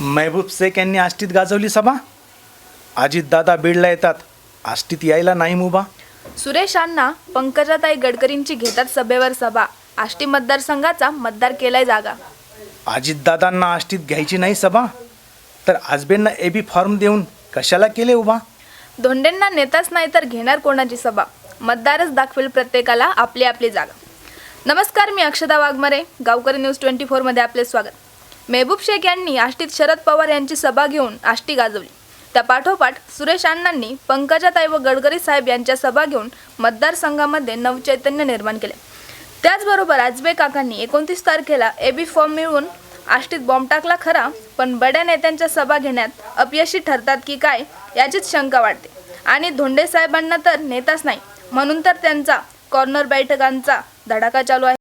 महबूब शेख यांनी आष्टीत गाजवली सभा? अजितदादा बीडला येतात. आष्टीत यायला नाही मुभा. सुरेश अण्णा पंकजाताई गडकरींची घेतात सभेवर सभा. आष्टी मतदारसंघाचा मतदार केलाय जागा. अजितदादांना आष्टीत घ्यायची नाही सभा? तर आजबेंना ए बी फॉर्म देऊन कशाला केले उभा? धोंडेंना नेताच नाही तर घेणार कोणाची सभा? मतदारच दाखवेल प्रत्येकाला आपली आपली जागा. नमस्कार मी अक्षता वाघमारे गावकरी न्यूज ट्वेंटी फोरमध्ये आपले स्वागत. मेहबूब शेख यांनी आष्टीत शरद पवार यांची सभा घेऊन आष्टी गाजवली. त्या पाठोपाठ सुरेश अण्णांनी पंकजाताई व गडकरी साहेब यांच्या सभा घेऊन मतदारसंघामध्ये नवचैतन्य निर्माण केले. त्याचबरोबर आजबे काकांनी एकोणतीस तारखेला एबी फॉर्म मिळवून आष्टीत बॉम्ब टाकला खरा पण बड्या नेत्यांच्या सभा घेण्यात अपयशी ठरतात की काय याचीच शंका वाटते आणि धोंडे साहेबांना तर नेताच नाही म्हणून तर त्यांचा कॉर्नर बैठकांचा धडाका चालू आहे.